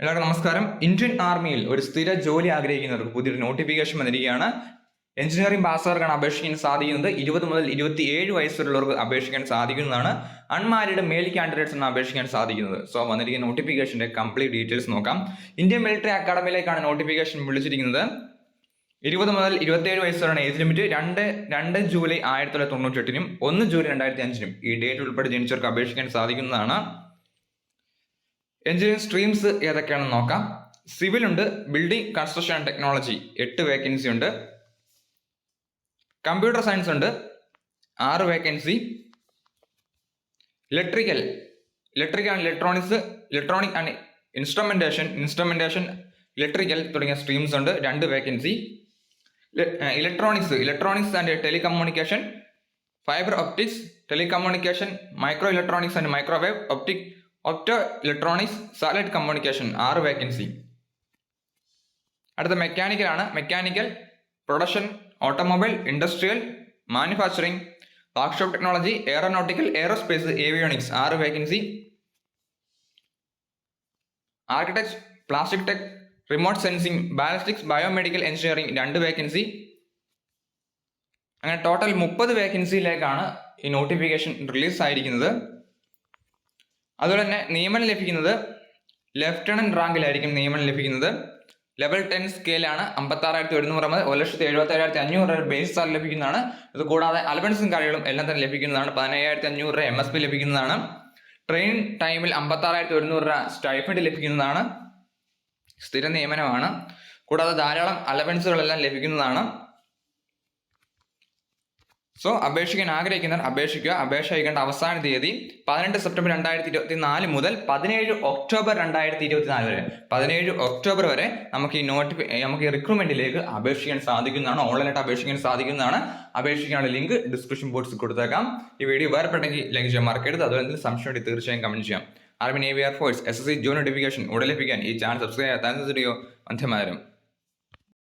എല്ലാവർക്കും നമസ്കാരം. ഇന്ത്യൻ ആർമിയിൽ ഒരു സ്ഥിര ജോലി ആഗ്രഹിക്കുന്നവർക്ക് പുതിയൊരു നോട്ടിഫിക്കേഷൻ വന്നിരിക്കുകയാണ്. എഞ്ചിനീയറിംഗ് പാസ്സുകാർക്കാണ് അപേക്ഷിക്കാൻ സാധിക്കുന്നത് ഇരുപത് മുതൽ ഇരുപത്തി ഏഴ് വയസ്സുള്ളവർക്ക് അപേക്ഷിക്കാൻ സാധിക്കുന്നതാണ്. അൺമാരിഡ് മെയിൽ കാൻഡിഡേറ്റ്സ് ആണ് അപേക്ഷിക്കാൻ സാധിക്കുന്നത്. സോ വന്നിരിക്കുന്ന നോട്ടിഫിക്കേഷന്റെ കംപ്ലീറ്റ് ഡീറ്റെയിൽസ് നോക്കാം. ഇന്ത്യൻ മിലിറ്ററി അക്കാഡമിയിലേക്കാണ് നോട്ടിഫിക്കേഷൻ വിളിച്ചിരിക്കുന്നത്. ഇരുപത് മുതൽ ഇരുപത്തിയേഴ് വയസ്സ് വരെയാണ് ഏജ് ലിമിറ്റ് രണ്ട് രണ്ട് ജൂലൈ ആയിരത്തി തൊള്ളായിരത്തി തൊണ്ണൂറ്റി എട്ടിനും ഒന്ന് ജൂലൈ രണ്ടായിരത്തി അഞ്ചിനും ഈ ഡേറ്റ് ഉൾപ്പെടെ ജനിച്ചവർക്ക് അപേക്ഷിക്കാൻ സാധിക്കുന്നതാണ്. എഞ്ചിനീയറിംഗ് സ്ട്രീംസ് ഏതൊക്കെയാണെന്ന് നോക്കാം. സിവിൽ ഉണ്ട് ബിൽഡിംഗ് കൺസ്ട്രക്ഷൻ ആൻഡ് ടെക്നോളജി. എട്ട് വേക്കൻസി ഉണ്ട്. കമ്പ്യൂട്ടർ സയൻസ് ഉണ്ട്. ആറ് vacancy electrical. Electrical and electronics electronic and instrumentation instrumentation electrical തുടങ്ങിയ സ്ട്രീംസ് ഉണ്ട്. രണ്ട് vacancy electronics. Electronics and telecommunication fibre optics telecommunication micro electronics and microwave optic opto electronics satellite communication ആറ് vacancy അടുത്ത mechanical ആണ്. Mechanical production automobile industrial manufacturing workshop technology aeronautical aerospace avionics ആറ് vacancy architect plastic tech remote sensing ballistics biomedical engineering രണ്ട് vacancy അങ്ങനെ total മുപ്പത് വേക്കൻസിയിലേക്കാണ് ഈ notification release ആയിരിക്കുന്നത്. അതുപോലെ തന്നെ നിയമനം ലഭിക്കുന്നത് ലെഫ്റ്റനന്റ് റാങ്കിലായിരിക്കും നിയമനം ലഭിക്കുന്നത്. ലെവൽ ടെൻ സ്കെയിലാണ് അമ്പത്തി ആറായിരത്തി ഒരുന്നൂറ് മുതൽ ഒരു ലക്ഷത്തി എഴുപത്തി ഏഴായിരത്തി അഞ്ഞൂറ് രൂപ ബേസ് സാലറി ലഭിക്കുന്നതാണ്. ഇത് കൂടാതെ അലവൻസും കാര്യങ്ങളും എല്ലാം തന്നെ ലഭിക്കുന്നതാണ്. പതിനയ്യായിരത്തി അഞ്ഞൂറ് രൂപ എം എസ് പി ലഭിക്കുന്നതാണ്. ട്രെയിൻ ടൈമിൽ അമ്പത്തി ആറായിരത്തി ഒരുന്നൂറ് രൂപ സ്റ്റൈഫൻഡ് ലഭിക്കുന്നതാണ്. സ്ഥിര നിയമനമാണ്. കൂടാതെ ധാരാളം അലവൻസുകളെല്ലാം ലഭിക്കുന്നതാണ്. സോ അപേക്ഷിക്കാൻ ആഗ്രഹിക്കുന്നവർ അപേക്ഷിക്കുക. അപേക്ഷ അയക്കേണ്ട അവസാന തീയതി പതിനെട്ട് സെപ്റ്റംബർ രണ്ടായിരത്തി ഇരുപത്തി നാല് മുതൽ പതിനേഴ് ഒക്ടോബർ രണ്ടായിരത്തി ഇരുപത്തി നാല് വരെ. പതിനേഴ് ഒക്ടോബർ വരെ നമുക്ക് ഈ നോട്ടിഫി നമുക്ക് ഈ റിക്രൂട്ട്മെന്റിലേക്ക് അപേക്ഷിക്കാൻ സാധിക്കുന്നതാണ്. ഓൺലൈനായിട്ട് അപേക്ഷിക്കാൻ സാധിക്കുന്നതാണ്. അപേക്ഷിക്കാനുള്ള ലിങ്ക് ഡിസ്ക്രിപ്ഷൻ ബോക്സിൽ കൊടുത്തേക്കാം. ഈ വീഡിയോ ഉപകാരപ്പെട്ടെങ്കിൽ ലൈക്ക് ചെയ്യാൻ മറക്കരുത്. അതുപോലെ എന്തെങ്കിലും സംശയം തീർച്ചയായും കമന്റ് ചെയ്യാം. Army navy air force S S C job notification ഉടലിപ്പിക്കാൻ ഈ ചാനൽ സബ്സ്ക്രൈബ് ചെയ്യാൻ വീഡിയോ വന്ധ്യമാരും